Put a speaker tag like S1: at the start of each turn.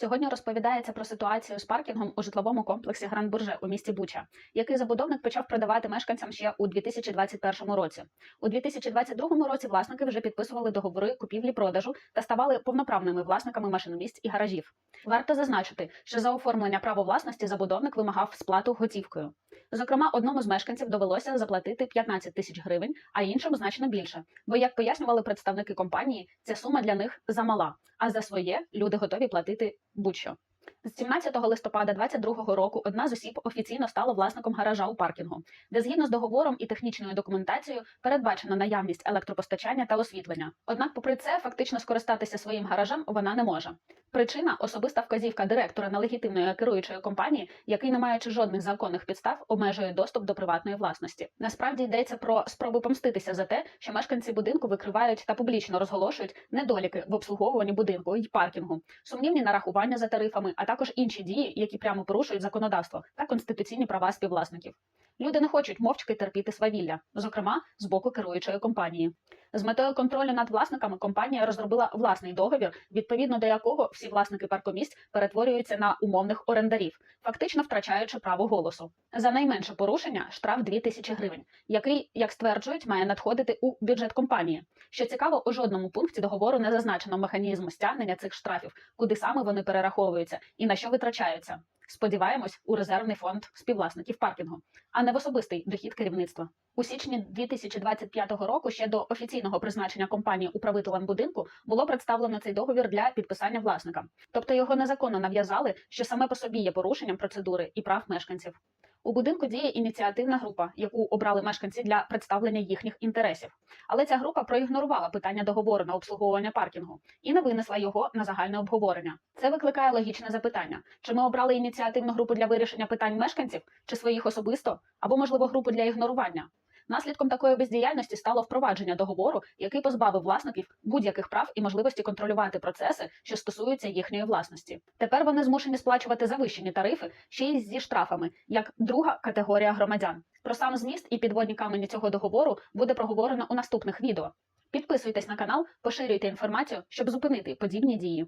S1: Сьогодні розповідається про ситуацію з паркінгом у житловому комплексі Гранд Бурже у місті Буча, який забудовник почав продавати мешканцям ще у 2021 році. У 2022 році власники вже підписували договори купівлі-продажу та ставали повноправними власниками машиномісць і гаражів. Варто зазначити, що за оформлення права власності забудовник вимагав сплату готівкою. Зокрема, одному з мешканців довелося заплатити 15 тисяч гривень, а іншому значно більше. Бо, як пояснювали представники компанії, ця сума для них замала, а за своє люди готові платити будь-що. З 17 листопада 2022 року одна з осіб офіційно стала власником гаража у паркінгу, де згідно з договором і технічною документацією передбачена наявність електропостачання та освітлення. Однак, попри це, фактично скористатися своїм гаражем вона не може. Причина особиста вказівка директора нелегітимної керуючої компанії, який, не маючи жодних законних підстав, обмежує доступ до приватної власності. Насправді йдеться про спроби помститися за те, що мешканці будинку викривають та публічно розголошують недоліки в обслуговуванні будинку і паркінгу, сумнівні нарахування за тарифами, а також інші дії, які прямо порушують законодавство та конституційні права співвласників. Люди не хочуть мовчки терпіти свавілля, зокрема з боку керуючої компанії. З метою контролю над власниками компанія розробила власний договір, відповідно до якого всі власники паркомісць перетворюються на умовних орендарів, фактично втрачаючи право голосу. За найменше порушення штраф 2000 гривень, який, як стверджують, має надходити у бюджет компанії. Що цікаво, у жодному пункті договору не зазначено механізму стягнення цих штрафів, куди саме вони перераховуються і на що витрачаються. Сподіваємось, у резервний фонд співвласників паркінгу, а не в особистий дохід керівництва. У січні 2025 року ще до офіційного призначення компанії управителем будинку було представлено цей договір для підписання власникам. Тобто його незаконно нав'язали, що саме по собі є порушенням процедури і прав мешканців. У будинку діє ініціативна група, яку обрали мешканці для представлення їхніх інтересів. Але ця група проігнорувала питання договору на обслуговування паркінгу і не винесла його на загальне обговорення. Це викликає логічне запитання: чи ми обрали ініціативну групу для вирішення питань мешканців, чи своїх особисто, або можливо групу для ігнорування? Наслідком такої бездіяльності стало впровадження договору, який позбавив власників будь-яких прав і можливості контролювати процеси, що стосуються їхньої власності. Тепер вони змушені сплачувати завищені тарифи ще й зі штрафами, як друга категорія громадян. Про сам зміст і підводні камені цього договору буде проговорено у наступних відео. Підписуйтесь на канал, поширюйте інформацію, щоб зупинити подібні дії.